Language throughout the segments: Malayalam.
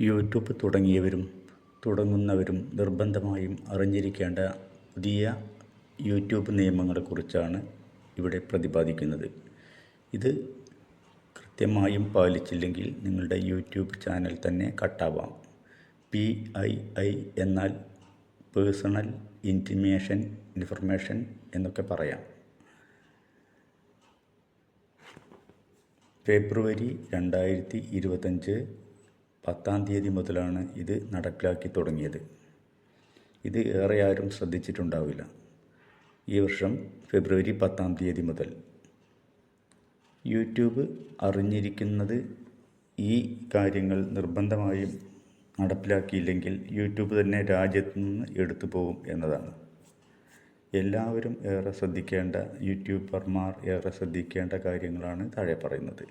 യൂട്യൂബ് തുടങ്ങിയവരും തുടങ്ങുന്നവരും നിർബന്ധമായും അറിഞ്ഞിരിക്കേണ്ട പുതിയ യൂട്യൂബ് നിയമങ്ങളെക്കുറിച്ചാണ് ഇവിടെ പ്രതിപാദിക്കുന്നത്. ഇത് കൃത്യമായും പാലിച്ചില്ലെങ്കിൽ നിങ്ങളുടെ യൂട്യൂബ് ചാനൽ തന്നെ കട്ടാവാം. പി ഐ ഐ എന്നാൽ പേഴ്സണൽ ഇന്റിമേഷൻ ഇൻഫർമേഷൻ എന്നൊക്കെ പറയാം. ഫെബ്രുവരി രണ്ടായിരത്തി ഇരുപത്തഞ്ച് പത്താം തീയതി മുതലാണ് ഇത് നടപ്പിലാക്കി തുടങ്ങിയത്. ഇത് ഏറെ ആരും ശ്രദ്ധിച്ചിട്ടുണ്ടാവില്ല. ഈ വർഷം ഫെബ്രുവരി പത്താം തീയതി മുതൽ. യൂട്യൂബ് അറിഞ്ഞിരിക്കുന്നത് ഈ കാര്യങ്ങൾ നിർബന്ധമായും നടപ്പിലാക്കിയില്ലെങ്കിൽ യൂട്യൂബ് തന്നെ രാജ്യത്തു നിന്ന് എടുത്തു പോകും എന്നതാണ്. എല്ലാവരും ഏറെ ശ്രദ്ധിക്കേണ്ട യൂട്യൂബർമാർ ഏറെ ശ്രദ്ധിക്കേണ്ട കാര്യങ്ങളാണ് താഴെ പറയുന്നത്.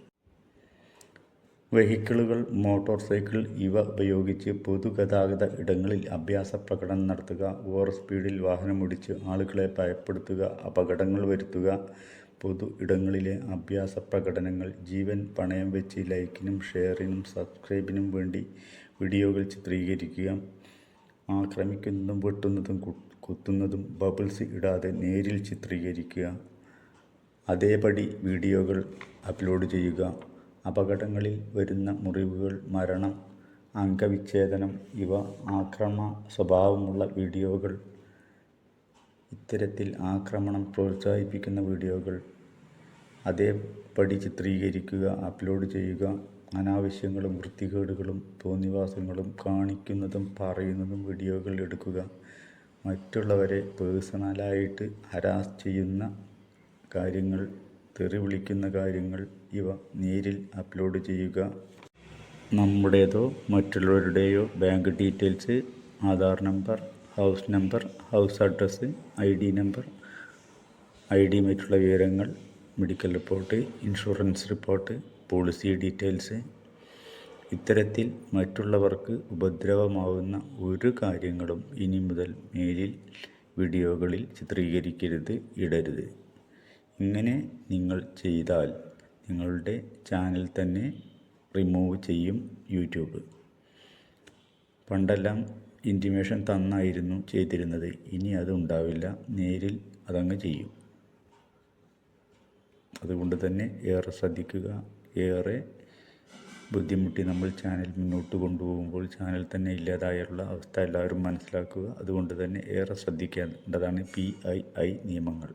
വെഹിക്കിളുകൾ മോട്ടോർ സൈക്കിൾ ഇവ ഉപയോഗിച്ച് പൊതുഗതാഗത ഇടങ്ങളിൽ അഭ്യാസ പ്രകടനം നടത്തുക ഓവർ സ്പീഡിൽ വാഹനമോടിച്ച് ആളുകളെ ഭയപ്പെടുത്തുക അപകടങ്ങൾ വരുത്തുക പൊതു ഇടങ്ങളിലെ അഭ്യാസ പ്രകടനങ്ങൾ ജീവൻ പണയം വെച്ച് ലൈക്കിനും ഷെയറിനും സബ്സ്ക്രൈബിനും വേണ്ടി വീഡിയോകൾ ചിത്രീകരിക്കുക ആക്രമിക്കുന്നതും വെട്ടുന്നതും കുത്തുന്നതും ബബിൾസ് ഇടാതെ നേരിൽ ചിത്രീകരിക്കുക അതേപടി വീഡിയോകൾ അപ്ലോഡ് ചെയ്യുക. അപകടങ്ങളിൽ വരുന്ന മുറിവുകൾ മരണം അംഗവിച്ഛേദനം ഇവ ആക്രമണ സ്വഭാവമുള്ള വീഡിയോകൾ. ഇത്തരത്തിൽ ആക്രമണം പ്രോത്സാഹിപ്പിക്കുന്ന വീഡിയോകൾ. അതേപടി ചിത്രീകരിക്കുക അപ്ലോഡ് ചെയ്യുക. അനാവശ്യങ്ങളും വൃത്തികേടുകളും തോന്നിവാസങ്ങളും കാണിക്കുന്നതും പറയുന്നതും വീഡിയോകൾ എടുക്കുക. മറ്റുള്ളവരെ പേഴ്സണലായിട്ട് ഹരാസ് ചെയ്യുന്ന കാര്യങ്ങൾ തെറി വിളിക്കുന്ന കാര്യങ്ങൾ ഇവ നേരിൽ അപ്ലോഡ് ചെയ്യുക. നമ്മുടേതോ മറ്റുള്ളവരുടെയോ bank details Aadhaar number house number house address I D number I D മറ്റുള്ള വിവരങ്ങൾ medical report insurance report policy details. ഇത്തരത്തിൽ മറ്റുള്ളവർക്ക് ഉപദ്രവമാവുന്ന ഒരു കാര്യങ്ങളും ഇനി മുതൽ മേലിൽ വീഡിയോകളിൽ ചിത്രീകരിക്കരുത് ഇടരുത്. ഇങ്ങനെ നിങ്ങൾ ചെയ്താൽ നിങ്ങളുടെ ചാനൽ തന്നെ റിമൂവ് ചെയ്യും യൂട്യൂബ് പണ്ടെല്ലാം ഇന്റിമേഷൻ തന്നായിരുന്നു ചെയ്തിരുന്നത്. ഇനി അത് ഉണ്ടാവില്ല. നേരിൽ അതങ്ങ് ചെയ്യും. അതുകൊണ്ട് തന്നെ ഏറെ ശ്രദ്ധിക്കുക. ഏറെ ബുദ്ധിമുട്ടി നമ്മൾ ചാനൽ മുന്നോട്ട് കൊണ്ടുപോകുമ്പോൾ ചാനൽ തന്നെ ഇല്ലാതായുള്ള അവസ്ഥ എല്ലാവരും മനസ്സിലാക്കുക. അതുകൊണ്ട് തന്നെ ഏറെ ശ്രദ്ധിക്കേണ്ടതാണ് പി ഐ ഐ നിയമങ്ങൾ.